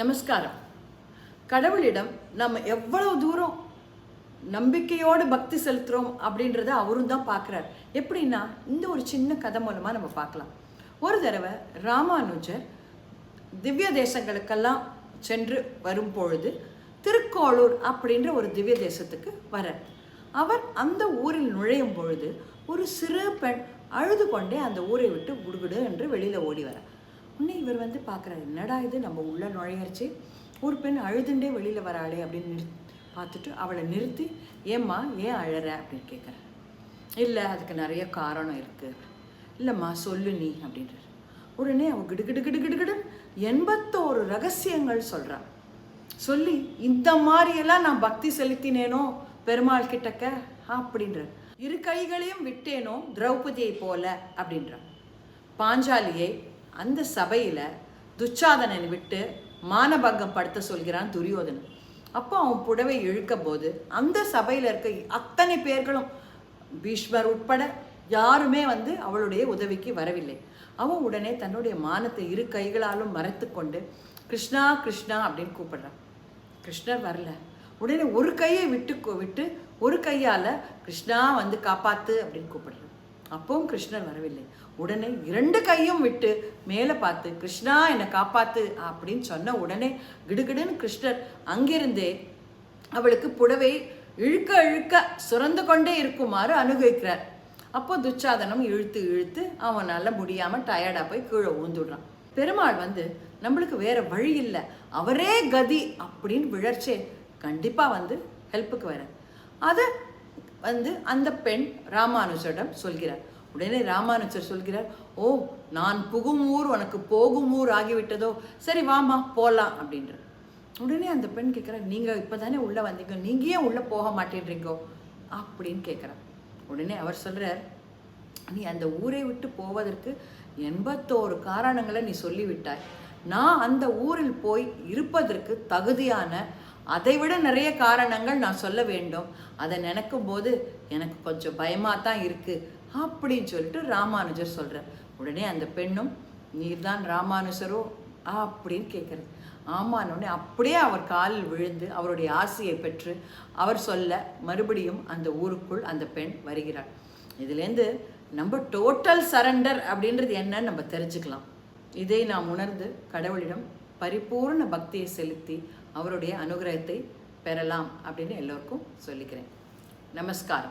நமஸ்காரம். கடவுளிடம் நம்ம எவ்வளவு தூரம் நம்பிக்கையோடு பக்தி செலுத்துகிறோம் அப்படின்றத அவரும் தான் பார்க்குறார். எப்படின்னா இந்த ஒரு சின்ன கதை மூலமாக நம்ம பார்க்கலாம். ஒரு தடவை ராமானுஜர் திவ்ய தேசங்களுக்கெல்லாம் சென்று வரும் பொழுது திருக்கோளூர் அப்படின்ற ஒரு திவ்ய தேசத்துக்கு வரார் அவர் அந்த ஊரில் நுழையும் பொழுது ஒரு சிறு பெண் அழுது கொண்டே அந்த ஊரை விட்டு குடுகுடு என்று வெளியில் ஓடி வரார் உடனே இவர் வந்து பார்க்குறாரு. என்னடா இது? நம்ம உள்ளே நுழையரிச்சு ஒரு பெண் அழுதுண்டே வெளியில் வராளே அப்படின்னு நிறு பார்த்துட்டு அவளை நிறுத்தி ஏம்மா ஏன் அழற? அப்படின்னு கேட்குறாரு இல்லை அதுக்கு நிறைய காரணம் இருக்குது இல்லைம்மா சொல்லு நீ அப்படின்றார். உடனே அவள் கிடு கிடு கிடு கிடு எண்பத்தோரு ரகசியங்கள் சொல்கிறாள் சொல்லி இந்த மாதிரியெல்லாம் நான் பக்தி செலுத்தினேனோ பெருமாள் கிட்டக்க? அப்படின்றார். இரு கைகளையும் விட்டேனோ திரௌபதியை போல அப்படின்றான். பாஞ்சாலியை அந்த சபையில் துச்சாதனன் விட்டு மானபங்கம் படுத்த சொல்கிறான் துரியோதனன். அப்போ அவன் புடவை இழுக்க போது அந்த சபையில் இருக்க அத்தனை பேர்களும் பீஷ்மர் உட்பட யாருமே வந்து அவளுடைய உதவிக்கு வரவில்லை. அவன் உடனே தன்னுடைய மானத்தை இரு கைகளாலும் மறைத்து கொண்டு கிருஷ்ணா கிருஷ்ணா அப்படின்னு கூப்பிடுறான். கிருஷ்ணர் வரல. உடனே ஒரு கையை விட்டு விட்டு ஒரு கையால கிருஷ்ணா வந்து காப்பாத்து அப்படின்னு கூப்பிடுறான். அப்பவும் கிருஷ்ணன் வரவில்லை. உடனே இரண்டு கையும் விட்டு மேலே பார்த்து கிருஷ்ணா என்னை காப்பாத்து அப்படின்னு சொன்ன உடனே கிடுகிடுன்னு கிருஷ்ணர் அங்கிருந்தே அவளுக்கு புடவை இழுக்க இழுக்க சுரந்து கொண்டே இருக்குமாறு அனுபவிக்கிறார் அப்போ துச்சாதனம் இழுத்து இழுத்து அவனால் முடியாமல் டயர்டாக போய் கீழே ஊந்துடுறான். பெருமாள் வந்து நம்மளுக்கு வேற வழி இல்லை. அவரே கதி அப்படின்னு விழர்ச்சே கண்டிப்பாக வந்து ஹெல்ப்புக்கு வர அதை வந்து அந்த பெண் ராமானுஜரிடம் சொல்கிறார். உடனே ராமானுஜர் சொல்கிறார் ஓ நான் புகும் ஊர் உனக்கு போகும் ஊர் ஆகிவிட்டதோ? சரி வாமா போகலாம் அப்படின்றார். உடனே அந்த பெண் கேட்குறா நீங்கள் இப்போ தானே உள்ளே வந்தீங்க நீங்கள் ஏன் உள்ளே போக மாட்டேன்றீங்கோ? அப்படின்னு கேட்குறா உடனே அவர் சொல்கிறார் நீ அந்த ஊரை விட்டு போவதற்கு எண்பத்தோரு காரணங்களை நீ சொல்லிவிட்டாய். நான் அந்த ஊரில் போய் இருப்பதற்கு தகுதியான அதை விட நிறைய காரணங்கள் நான் சொல்ல வேண்டும். அதை நினைக்கும் போது எனக்கு கொஞ்சம் பயமாக தான் இருக்குது அப்படின்னு சொல்லிட்டு ராமானுஜர் சொல்கிறார் உடனே அந்த பெண்ணும் நீர்தான் ராமானுஜரோ? அப்படின்னு கேட்குறது ஆமான்னு அப்படியே அவர் காலில் விழுந்து அவருடைய ஆசையை பெற்று அவர் சொல்ல மறுபடியும் அந்த ஊருக்குள் அந்த பெண் வருகிறாள். இதுலேருந்து நம்ம டோட்டல் சரண்டர் அப்படின்றது என்னன்னு நம்ம தெரிஞ்சுக்கலாம். இதை நாம் உணர்ந்து கடவுளிடம் பரிபூர்ண பக்தியை செலுத்தி அவருடைய அனுகிரகத்தை பெறலாம் அப்படின்னு எல்லோருக்கும் சொல்லிக்கிறேன். நமஸ்காரம்.